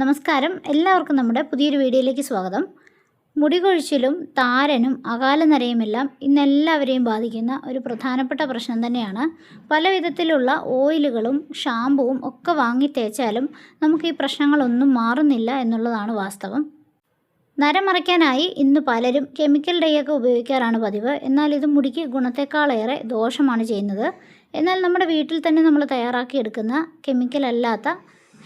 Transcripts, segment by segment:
നമസ്കാരം. എല്ലാവർക്കും നമ്മുടെ പുതിയൊരു വീഡിയോയിലേക്ക് സ്വാഗതം. മുടി കൊഴിച്ചിലും താരനും അകാലനരയുമെല്ലാം ഇന്ന് എല്ലാവരെയും ബാധിക്കുന്ന ഒരു പ്രധാനപ്പെട്ട പ്രശ്നം തന്നെയാണ്. പല വിധത്തിലുള്ള ഓയിലുകളും ഷാമ്പുവും ഒക്കെ വാങ്ങി തേച്ചാലും നമുക്ക് ഈ പ്രശ്നങ്ങളൊന്നും മാറുന്നില്ല എന്നുള്ളതാണ് വാസ്തവം. നര മറയ്ക്കാനായി ഇന്ന് പലരും കെമിക്കൽ ഡൈയൊക്കെ ഉപയോഗിക്കാറാണ് പതിവ്. എന്നാൽ ഇത് മുടിക്ക് ഗുണത്തെക്കാളേറെ ദോഷമാണ് ചെയ്യുന്നത്. എന്നാൽ നമ്മുടെ വീട്ടിൽ തന്നെ നമ്മൾ തയ്യാറാക്കിയെടുക്കുന്ന കെമിക്കൽ അല്ലാത്ത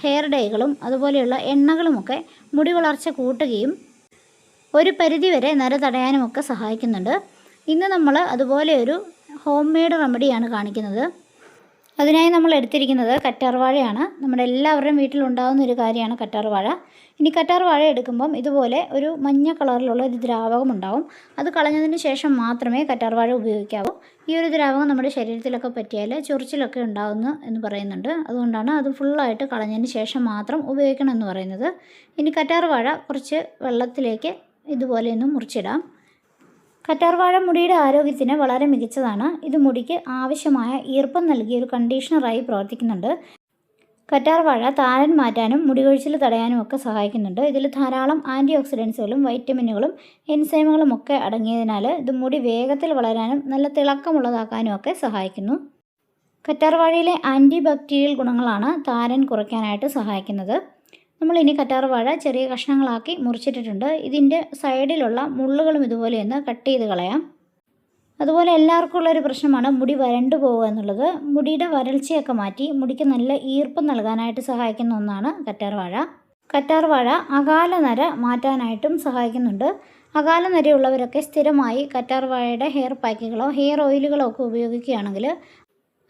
ഹെയർ ഡേകളും അതുപോലെയുള്ള എണ്ണകളുമൊക്കെ മുടി വളർച്ച കൂട്ടുകയും ഒരു പരിധിവരെ നര തടയാനുമൊക്കെ സഹായിക്കുന്നുണ്ട്. ഇന്ന് നമ്മൾ അതുപോലെ ഒരു ഹോം മെയ്ഡ് റെമഡിയാണ് കാണിക്കുന്നത്. അതിനായി നമ്മൾ എടുത്തിരിക്കുന്നത് കറ്റാർവാഴയാണ് നമ്മുടെ എല്ലാവരുടെയും വീട്ടിലുണ്ടാകുന്ന ഒരു കാര്യമാണ് കറ്റാർവാഴ ഇനി കറ്റാർവാഴ എടുക്കുമ്പം ഇതുപോലെ ഒരു മഞ്ഞ കളറിലുള്ള ഒരു ദ്രാവകം ഉണ്ടാവും. അത് കളഞ്ഞതിന് ശേഷം മാത്രമേ കറ്റാർവാഴ ഉപയോഗിക്കാവൂ. ഈ ഒരു ദ്രാവകം നമ്മുടെ ശരീരത്തിലൊക്കെ പറ്റിയാൽ ചൊറിച്ചിലൊക്കെ ഉണ്ടാകുന്നു എന്ന് പറയുന്നുണ്ട്. അതുകൊണ്ടാണ് അത് ഫുള്ളായിട്ട് കളഞ്ഞതിന് ശേഷം മാത്രം ഉപയോഗിക്കണം എന്ന് പറയുന്നത്. ഇനി കറ്റാർവാഴ കുറച്ച് വെള്ളത്തിലേക്ക് ഇതുപോലെ ഒന്ന് മുറിച്ചിടാം. കറ്റാർവാഴ മുടിയുടെ ആരോഗ്യത്തിന് വളരെ മികച്ചതാണ്. ഇത് മുടിക്ക് ആവശ്യമായ ഈർപ്പം നൽകിയ ഒരു കണ്ടീഷണറായി പ്രവർത്തിക്കുന്നുണ്ട്. കറ്റാർവാഴ താരൻ മാറ്റാനും മുടികൊഴിച്ചിൽ തടയാനും ഒക്കെ സഹായിക്കുന്നുണ്ട്. ഇതിൽ ധാരാളം ആന്റി ഓക്സിഡൻസുകളും വൈറ്റമിനുകളും എൻസൈമുകളും ഒക്കെ അടങ്ങിയതിനാൽ ഇത് മുടി വേഗത്തിൽ വളരാനും നല്ല തിളക്കമുള്ളതാക്കാനും ഒക്കെ സഹായിക്കുന്നു. കറ്റാർവാഴയിലെ ആന്റി ബാക്ടീരിയൽ ഗുണങ്ങളാണ് താരൻ കുറയ്ക്കാനായിട്ട് സഹായിക്കുന്നത്. നമ്മൾ ഇനി കറ്റാർവാഴ ചെറിയ കഷ്ണങ്ങളാക്കി മുറിച്ചിട്ടിട്ടുണ്ട്. ഇതിന്റെ സൈഡിലുള്ള മുള്ളുകളും ഇതുപോലെ ഒന്ന് കട്ട് ചെയ്ത് കളയാം. അതുപോലെ എല്ലാവർക്കും ഉള്ളൊരു പ്രശ്നമാണ് മുടി വരണ്ടു പോവുക എന്നുള്ളത്. മുടിയുടെ വരൾച്ചയൊക്കെ മാറ്റി മുടിക്ക് നല്ല ഈർപ്പം നൽകാനായിട്ട് സഹായിക്കുന്ന ഒന്നാണ് കറ്റാർ വാഴ. കറ്റാർ വാഴ അകാല നര മാറ്റാനായിട്ടും സഹായിക്കുന്നുണ്ട്. അകാല നരയുള്ളവരൊക്കെ സ്ഥിരമായി കറ്റാർ വാഴയുടെ ഹെയർ പാക്കുകളോ ഹെയർ ഓയിലുകളോ ഒക്കെ ഉപയോഗിക്കുകയാണെങ്കിൽ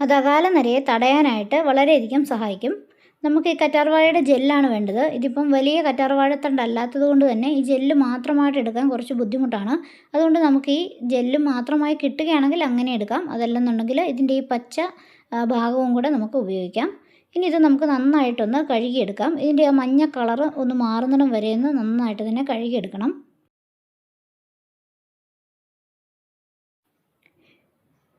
അത് അകാല നരയെ തടയാനായിട്ട് വളരെയധികം സഹായിക്കും. നമുക്ക് ഈ കറ്റാർവാഴയുടെ ജെല്ലാണ് വേണ്ടത്. ഇതിപ്പം വലിയ കറ്റാർവാഴത്തണ്ട് അല്ലാത്തത് കൊണ്ട് തന്നെ ഈ ജെല്ല് മാത്രമായിട്ട് എടുക്കാൻ കുറച്ച് ബുദ്ധിമുട്ടാണ്. അതുകൊണ്ട് നമുക്ക് ഈ ജെല്ല് മാത്രമായി കിട്ടുകയാണെങ്കിൽ അങ്ങനെ എടുക്കാം. അതല്ലെന്നുണ്ടെങ്കിൽ ഇതിന്റെ ഈ പച്ച ഭാഗവും കൂടെ നമുക്ക് ഉപയോഗിക്കാം. ഇനി ഇത് നമുക്ക് നന്നായിട്ടൊന്ന് കഴുകിയെടുക്കാം. ഇതിന്റെ ആ മഞ്ഞ കളറ് ഒന്ന് മാറുന്നിടം വരെയൊന്ന് നന്നായിട്ട് തന്നെ കഴുകിയെടുക്കണം.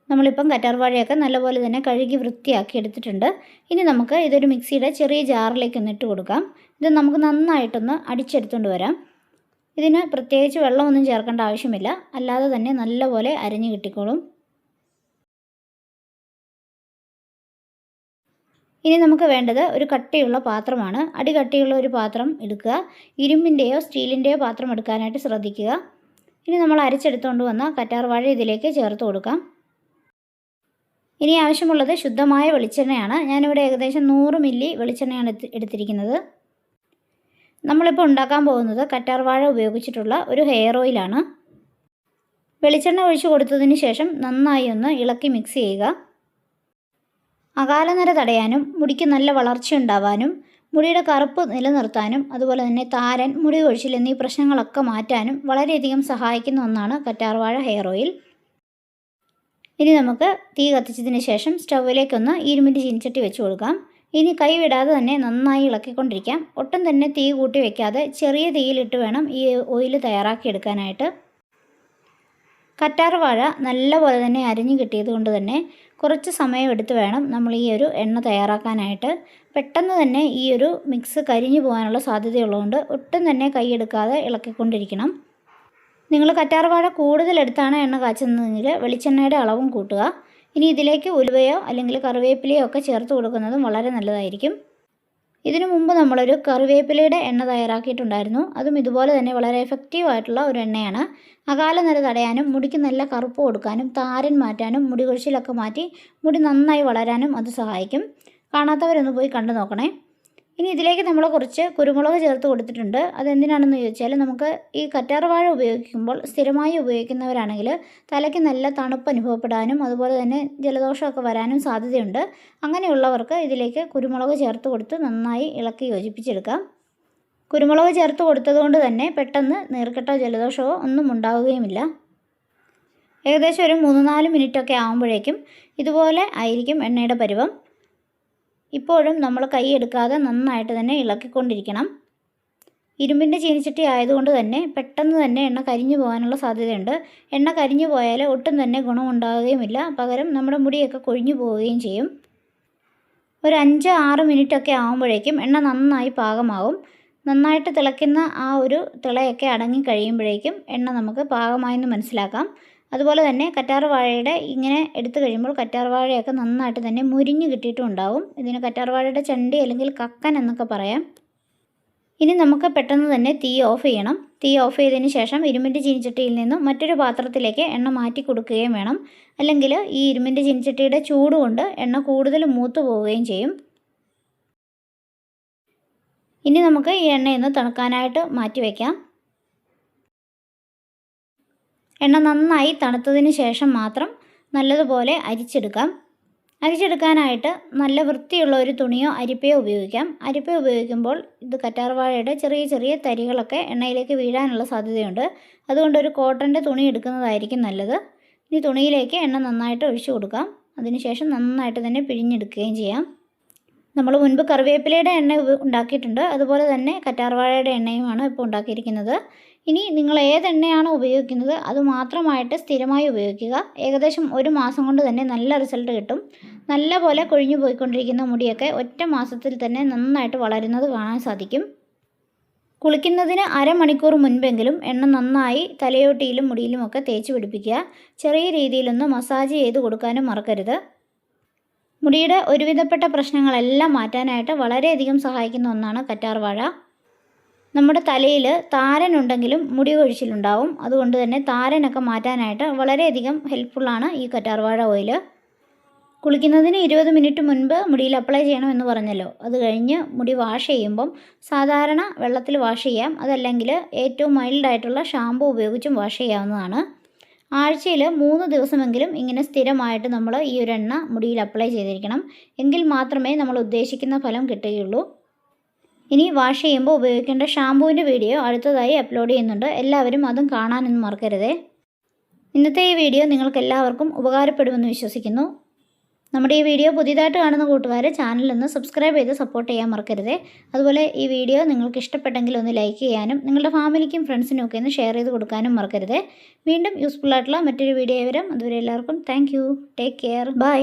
നമ്മളിപ്പം കറ്റാർവാഴയൊക്കെ നല്ലപോലെ തന്നെ കഴുകി വൃത്തിയാക്കി എടുത്തിട്ടുണ്ട്. ഇനി നമുക്ക് ഇതൊരു മിക്സിയുടെ ചെറിയ ജാറിലേക്ക് ഒന്ന് ഇട്ട് കൊടുക്കാം. ഇത് നമുക്ക് നന്നായിട്ടൊന്ന് അടിച്ചെടുത്തുകൊണ്ട് വരാം. ഇതിന് പ്രത്യേകിച്ച് വെള്ളമൊന്നും ചേർക്കേണ്ട ആവശ്യമില്ല. അല്ലാതെ തന്നെ നല്ലപോലെ അരിഞ്ഞു കിട്ടിക്കോളും. ഇനി നമുക്ക് വേണ്ടത് ഒരു കട്ടിയുള്ള പാത്രമാണ്. അടി കട്ടിയുള്ള ഒരു പാത്രം എടുക്കുക. ഇരുമ്പിന്റെയോ സ്റ്റീലിന്റെയോ പാത്രം എടുക്കാനായിട്ട് ശ്രദ്ധിക്കുക. ഇനി നമ്മൾ അരച്ചെടുത്തുകൊണ്ട് വന്ന കറ്റാർവാഴ ഇതിലേക്ക് ചേർത്ത് കൊടുക്കാം. ഇനി ആവശ്യമുള്ളത് ശുദ്ധമായ വെളിച്ചെണ്ണയാണ്. ഞാനിവിടെ ഏകദേശം നൂറ് മില്ലി വെളിച്ചെണ്ണയാണ് എടുത്ത് എടുത്തിരിക്കുന്നത്. നമ്മളിപ്പോൾ ഉണ്ടാക്കാൻ പോകുന്നത് കറ്റാർവാഴ ഉപയോഗിച്ചിട്ടുള്ള ഒരു ഹെയർ ഓയിലാണ് വെളിച്ചെണ്ണ ഒഴിച്ചു കൊടുത്തതിന് ശേഷം നന്നായി ഒന്ന് ഇളക്കി മിക്സ് ചെയ്യുക. അകാലനര തടയാനും മുടിക്ക് നല്ല വളർച്ച ഉണ്ടാവാനും മുടിയുടെ കറുപ്പ് നിലനിർത്താനും അതുപോലെ തന്നെ താരൻ മുടി കൊഴിച്ചിൽ എന്നീ പ്രശ്നങ്ങളൊക്കെ മാറ്റാനും വളരെയധികം സഹായിക്കുന്ന ഒന്നാണ് കറ്റാർവാഴ ഹെയർ ഓയിൽ ഇനി നമുക്ക് തീ കത്തിച്ചതിന് ശേഷം സ്റ്റൗവിലേക്കൊന്ന് ഇരുമിന്റെ ചീനിച്ചട്ടി വെച്ച് കൊടുക്കാം. ഇനി കൈവിടാതെ തന്നെ നന്നായി ഇളക്കിക്കൊണ്ടിരിക്കാം. ഒട്ടും തന്നെ തീ കൂട്ടി വെക്കാതെ ചെറിയ തീയിലിട്ട് വേണം ഈ ഓയിൽ തയ്യാറാക്കിയെടുക്കാനായിട്ട് കറ്റാർവാഴ നല്ലപോലെ തന്നെ അരിഞ്ഞു കിട്ടിയത് കൊണ്ട് തന്നെ കുറച്ച് സമയം എടുത്ത് വേണം നമ്മൾ ഈ ഒരു എണ്ണ തയ്യാറാക്കാനായിട്ട്. പെട്ടെന്ന് തന്നെ ഈ ഒരു മിക്സ് കരിഞ്ഞു പോകാനുള്ള സാധ്യതയുള്ളതുകൊണ്ട് ഒട്ടും തന്നെ കൈയെടുക്കാതെ ഇളക്കിക്കൊണ്ടിരിക്കണം. നിങ്ങൾ കറ്റാർവാഴ കൂടുതലെടുത്താണ് എണ്ണ കാച്ചുന്നതെങ്കിൽ വെളിച്ചെണ്ണയുടെ അളവും കൂട്ടുക. ഇനി ഇതിലേക്ക് ഉലുവയോ അല്ലെങ്കിൽ കറിവേപ്പിലയോ ഒക്കെ ചേർത്ത് കൊടുക്കുന്നതും വളരെ നല്ലതായിരിക്കും. ഇതിനു മുമ്പ് നമ്മളൊരു കറിവേപ്പിലയുടെ എണ്ണ തയ്യാറാക്കിയിട്ടുണ്ടായിരുന്നു. അതും ഇതുപോലെ തന്നെ വളരെ എഫക്റ്റീവ് ആയിട്ടുള്ള ഒരു എണ്ണയാണ്. അകാല നിര തടയാനും മുടിക്ക് നല്ല കറുപ്പ് കൊടുക്കാനും താരൻ മാറ്റാനും മുടി കൊഴിച്ചിലൊക്കെ മാറ്റി മുടി നന്നായി വളരാനും അത് സഹായിക്കും. കാണാത്തവരൊന്ന് പോയി കണ്ടു നോക്കണേ. ഇനി ഇതിലേക്ക് നമ്മൾ കുറച്ച് കുരുമുളക് ചേർത്ത് കൊടുത്തിട്ടുണ്ട്. അതെന്തിനാണെന്ന് ചോദിച്ചാൽ നമുക്ക് ഈ കറ്റാർവാഴ ഉപയോഗിക്കുമ്പോൾ സ്ഥിരമായി ഉപയോഗിക്കുന്നവരാണെങ്കിൽ തലയ്ക്ക് നല്ല തണുപ്പ് അനുഭവപ്പെടാനും അതുപോലെ തന്നെ ജലദോഷമൊക്കെ വരാനും സാധ്യതയുണ്ട്. അങ്ങനെയുള്ളവർക്ക് ഇതിലേക്ക് കുരുമുളക് ചേർത്ത് കൊടുത്ത് നന്നായി ഇളക്കി യോജിപ്പിച്ചെടുക്കാം. കുരുമുളക് ചേർത്ത് കൊടുത്തതുകൊണ്ട് തന്നെ പെട്ടെന്ന് നീർക്കെട്ടോ ജലദോഷമോ ഒന്നും ഉണ്ടാവുകയുമില്ല. ഏകദേശം ഒരു മൂന്ന് നാല് മിനിറ്റൊക്കെ ആകുമ്പോഴേക്കും ഇതുപോലെ ആയിരിക്കും എണ്ണയുടെ പരുവം. ഇപ്പോഴും നമ്മൾ കൈ എടുക്കാതെ നന്നായിട്ട് തന്നെ ഇളക്കിക്കൊണ്ടിരിക്കണം. ഇരുമ്പിന്റെ ചീനിച്ചട്ടി ആയതുകൊണ്ട് തന്നെ പെട്ടെന്ന് തന്നെ എണ്ണ കരിഞ്ഞു പോകാനുള്ള സാധ്യതയുണ്ട്. എണ്ണ കരിഞ്ഞു പോയാൽ ഒട്ടും തന്നെ ഗുണമുണ്ടാകുകയുമില്ല. പകരം നമ്മുടെ മുടിയൊക്കെ കൊഴിഞ്ഞു പോവുകയും ചെയ്യും. ഒരു അഞ്ച് ആറ് മിനിറ്റൊക്കെ ആകുമ്പോഴേക്കും എണ്ണ നന്നായി പാകമാവും നന്നായിട്ട് തിളയ്ക്കുന്ന ആ ഒരു തിളയൊക്കെ അടങ്ങി കഴിയുമ്പോഴേക്കും എണ്ണ നമുക്ക് പാകമായെന്ന് മനസ്സിലാക്കാം. അതുപോലെ തന്നെ കറ്റാർ വാഴയുടെ ഇങ്ങനെ എടുത്തു കഴിയുമ്പോൾ കറ്റാർ വാഴയൊക്കെ നന്നായിട്ട് തന്നെ മുരിഞ്ഞ് കിട്ടിയിട്ടും ഉണ്ടാവും ഇതിന് കറ്റാർ വാഴയുടെ ചണ്ടി അല്ലെങ്കിൽ കക്കൻ എന്നൊക്കെ പറയാം. ഇനി നമുക്ക് പെട്ടെന്ന് തന്നെ തീ ഓഫ് ചെയ്യണം. തീ ഓഫ് ചെയ്തതിന് ശേഷം ഇരുമ്പിന്റെ ചീനിച്ചട്ടിയിൽ നിന്നും മറ്റൊരു പാത്രത്തിലേക്ക് എണ്ണ മാറ്റി കൊടുക്കുകയും വേണം. അല്ലെങ്കിൽ ഈ ഇരുമ്പിന്റെ ചീനിച്ചട്ടിയുടെ ചൂട് കൊണ്ട് എണ്ണ കൂടുതൽ മൂത്ത് പോവുകയും ചെയ്യും. ഇനി നമുക്ക് ഈ എണ്ണയൊന്ന് തണുക്കാനായിട്ട് മാറ്റി വയ്ക്കാം എണ്ണ നന്നായി തണുത്തതിന് ശേഷം മാത്രം നല്ലതുപോലെ അരിച്ചെടുക്കാം. അരിച്ചെടുക്കാനായിട്ട് നല്ല വൃത്തിയുള്ള ഒരു തുണിയോ അരിപ്പയോ ഉപയോഗിക്കാം. അരിപ്പ ഉപയോഗിക്കുമ്പോൾ ഇത് കറ്റാർവാഴയുടെ ചെറിയ ചെറിയ തരികളൊക്കെ എണ്ണയിലേക്ക് വീഴാനുള്ള സാധ്യതയുണ്ട്. അതുകൊണ്ട് ഒരു കോട്ടന്റെ തുണി എടുക്കുന്നതായിരിക്കും നല്ലത്. ഇനി തുണിയിലേക്ക് എണ്ണ നന്നായിട്ട് ഒഴിച്ചു കൊടുക്കാം. അതിനുശേഷം നന്നായിട്ട് തന്നെ പിഴിഞ്ഞെടുക്കുകയും ചെയ്യാം. നമ്മൾ മുൻപ് കറിവേപ്പിലയുടെ എണ്ണ ഉണ്ടാക്കിയിട്ടുണ്ട്. അതുപോലെ തന്നെ കറ്റാർവാഴയുടെ എണ്ണയുമാണ് ഇപ്പോൾ ഉണ്ടാക്കിയിരിക്കുന്നത്. ഇനി നിങ്ങൾ ഏത് എണ്ണയാണോ ഉപയോഗിക്കുന്നത് അത് മാത്രമായിട്ട് സ്ഥിരമായി ഉപയോഗിക്കുക. ഏകദേശം ഒരു മാസം കൊണ്ട് തന്നെ നല്ല റിസൾട്ട് കിട്ടും. നല്ല പോലെ കൊഴിഞ്ഞു പോയിക്കൊണ്ടിരിക്കുന്ന മുടിയൊക്കെ ഒറ്റ മാസത്തിൽ തന്നെ നന്നായിട്ട് വളരുന്നത് കാണാൻ സാധിക്കും. കുളിക്കുന്നതിന് അരമണിക്കൂർ മുൻപെങ്കിലും എണ്ണ നന്നായി തലയോട്ടിയിലും മുടിയിലുമൊക്കെ തേച്ച് പിടിപ്പിക്കുക. ചെറിയ രീതിയിലൊന്ന് മസാജ് ചെയ്ത് കൊടുക്കാനും മറക്കരുത്. മുടിയുടെ ഒരുവിധപ്പെട്ട പ്രശ്നങ്ങളെല്ലാം മാറ്റാനായിട്ട് വളരെയധികം സഹായിക്കുന്ന ഒന്നാണ് കറ്റാർ വാഴ നമ്മുടെ തലയിൽ താരനുണ്ടെങ്കിലും മുടി കൊഴിച്ചിലുണ്ടാവും. അതുകൊണ്ട് തന്നെ താരനൊക്കെ മാറ്റാനായിട്ട് വളരെയധികം ഹെൽപ്ഫുള്ളാണ് ഈ കറ്റാർവാഴ ഓയിൽ കുളിക്കുന്നതിന് ഇരുപത് മിനിറ്റ് മുൻപ് മുടിയിൽ അപ്ലൈ ചെയ്യണമെന്ന് പറഞ്ഞല്ലോ. അത് കഴിഞ്ഞ് മുടി വാഷ് ചെയ്യുമ്പം സാധാരണ വെള്ളത്തിൽ വാഷ് ചെയ്യാം. അതല്ലെങ്കിൽ ഏറ്റവും മൈൽഡായിട്ടുള്ള ഷാമ്പു ഉപയോഗിച്ചും വാഷ് ചെയ്യാവുന്നതാണ്. ആഴ്ചയിൽ മൂന്ന് ദിവസമെങ്കിലും ഇങ്ങനെ സ്ഥിരമായിട്ട് നമ്മൾ ഈ ഒരു എണ്ണ മുടിയിൽ അപ്ലൈ ചെയ്തിരിക്കണം. എങ്കിൽ മാത്രമേ നമ്മൾ ഉദ്ദേശിക്കുന്ന ഫലം കിട്ടുകയുള്ളൂ. ഇനി വാഷ് ചെയ്യുമ്പോൾ ഉപയോഗിക്കേണ്ട ഷാമ്പുവിന്റെ വീഡിയോ അടുത്തതായി അപ്ലോഡ് ചെയ്യുന്നുണ്ട്. എല്ലാവരും അതും കാണാനൊന്നും മറക്കരുതേ. ഇന്നത്തെ ഈ വീഡിയോ നിങ്ങൾക്ക് എല്ലാവർക്കും ഉപകാരപ്പെടുമെന്ന് വിശ്വസിക്കുന്നു. നമ്മുടെ ഈ വീഡിയോ പുതിയതായിട്ട് കാണുന്ന കൂട്ടുകാർ ചാനലൊന്ന് സബ്സ്ക്രൈബ് ചെയ്ത് സപ്പോർട്ട് ചെയ്യാൻ മറക്കരുതേ. അതുപോലെ ഈ വീഡിയോ നിങ്ങൾക്ക് ഇഷ്ടപ്പെട്ടെങ്കിൽ ഒന്ന് ലൈക്ക് ചെയ്യാനും നിങ്ങളുടെ ഫാമിലിക്കും ഫ്രണ്ട്സിനും ഒക്കെ ഒന്ന് ഷെയർ ചെയ്ത് കൊടുക്കാനും മറക്കരുതേ. വീണ്ടും യൂസ്ഫുൾ ആയിട്ടുള്ള മറ്റൊരു വീഡിയോ വരും. അതുവരെ എല്ലാവർക്കും താങ്ക് ടേക്ക് കെയർ ബൈ